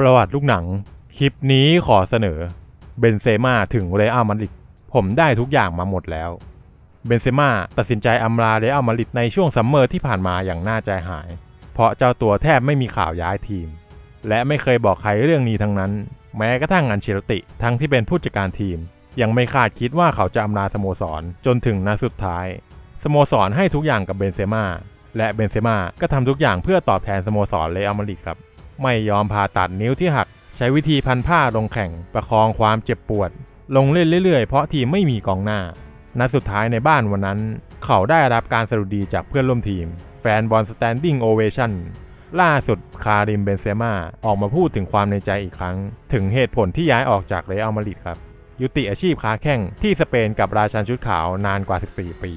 ประวัติลูกหนัง คลิปนี้ขอเสนอเบนเซม่าถึงเรอัลมาดริดผมได้ทุกอย่างมาหมดแล้ว เบนเซม่าตัดสินใจอำลาเรอัลมาดริดในช่วงซัมเมอร์ที่ผ่านมาอย่างน่าใจหาย เพราะเจ้าตัวแทบไม่มีข่าวย้ายทีม และไม่เคยบอกใครเรื่องนี้ทั้งนั้น แม้กระทั่งอันเชลติ ทั้งที่เป็นผู้จัดการทีม ยังไม่คาดคิดว่าเขาจะอำลาสโมสรจนถึงนาสุดท้าย สโมสรให้ทุกอย่างกับเบนเซม่าและเบนเซม่าก็ทำทุกอย่างเพื่อตอบแทนสโมสรเรอัลมาดริดครับ ไม่ยอมผ่าตัดนิ้วที่หัก ใช้วิธีพันผ้าลงแข่งประคองความเจ็บปวด ลงเล่นเรื่อยๆ เพราะทีมไม่มีกองหน้า นัดสุดท้ายในบ้านวันนั้น เขาได้รับการสรุดีจากเพื่อนร่วมทีม แฟนบอลสแตนดิ้งโอเวชั่นล่าสุดคาริมเบนเซม่าออกมาพูดถึงความในใจอีกครั้ง ถึงเหตุผลที่ย้ายออกจากเรอัลมาดริดครับ ยุติอาชีพค้าแข่งที่สเปนกับราชันชุดขาวนานกว่า 14 ปี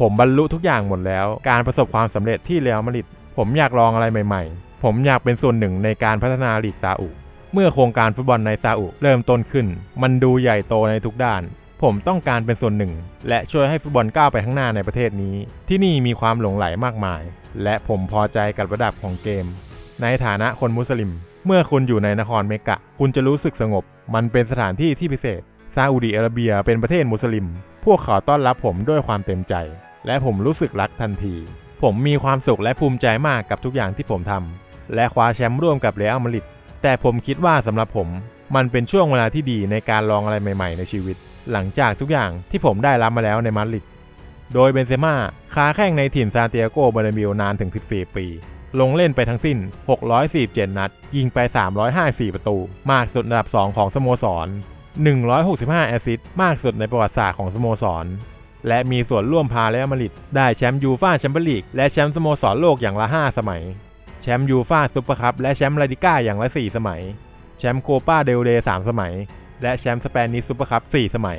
ผมบรรลุทุกอย่างหมดแล้ว การประสบความสำเร็จที่เรอัลมาดริดผมอยากลองอะไรใหม่ๆ ผมอยากเป็นส่วนหนึ่งในการพัฒนาลีกซาอุ เมื่อโครงการฟุตบอลในซาอุเริ่มต้นขึ้น มันดูใหญ่โตในทุกด้าน ผมต้องการเป็นส่วนหนึ่ง และช่วยให้ฟุตบอลก้าวไปข้างหน้าในประเทศนี้ ที่นี่มีความหลงไหลมากมาย และผมพอใจกับระดับของเกม ในฐานะคนมุสลิม เมื่อคุณอยู่ในนครเมกะ คุณจะรู้สึกสงบ มันเป็นสถานที่ที่พิเศษซาอุดิอาระเบียเป็นประเทศมุสลิม พวกเขาต้อนรับผมด้วยความเต็มใจ และผมรู้สึกรักทันที ผมมีความสุขและภูมิใจมากกับทุกอย่างที่ผมทำ และคว้าแชมป์ร่วมกับเรอัลมาดริดแต่ผมคิดว่าสำหรับผมมันเป็นช่วงเวลาที่ดีในการลองอะไรใหม่ ๆ ในชีวิต หลังจากทุกอย่างที่ผมได้รับมาแล้วในมาดริดโดยเบนเซม่าค้าแข่งในถิ่นซานติอาโกบอร์นาบิวนานถึง 14 ปี ลงเล่นไปทั้งสิ้น 647 นัด ยิงไป 354 ประตู มากสุดอันดับ 2 ของสโมสร 165 แอสซิสต์มากสุดในประวัติศาสตร์ของสโมสร และมีส่วนร่วมพาเรอัลมาดริดได้แชมป์ยูฟ่าแชมเปี้ยนลีกและแชมป์สโมสรโลกอย่างละ 5 สมัย แชมป์ยูฟ่าซุปเปอร์คัพและแชมป์ลาลิก้าอย่างละ 4 สมัย แชมป์โคปาเดลเร3สมัย และแชมป์สเปนิสซุปเปอร์คัพ4สมัย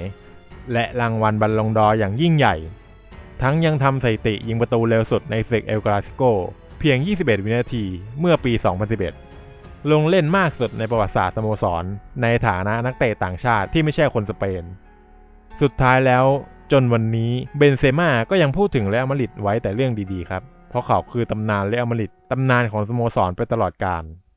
และรางวัลบัลลงดอร์อย่างยิ่งใหญ่ ทั้งยังทำสถิติยิงประตูเร็วสุดในศึกเอลกราซิโกเพียง 21 วินาทีเมื่อปี 2011 ลงเล่นมากสุดในประวัติศาสตร์สโมสร ในฐานะนักเตะต่างชาติที่ไม่ใช่คนสเปน สุดท้ายแล้ว จนวันนี้เบนเซม่าก็ยังพูดถึงเรอัลมาดริดไว้แต่เรื่องดีๆครับ เพราะเขาคือตำนานเรอัลมาดริดตำนานของสโมสรไปตลอดกาล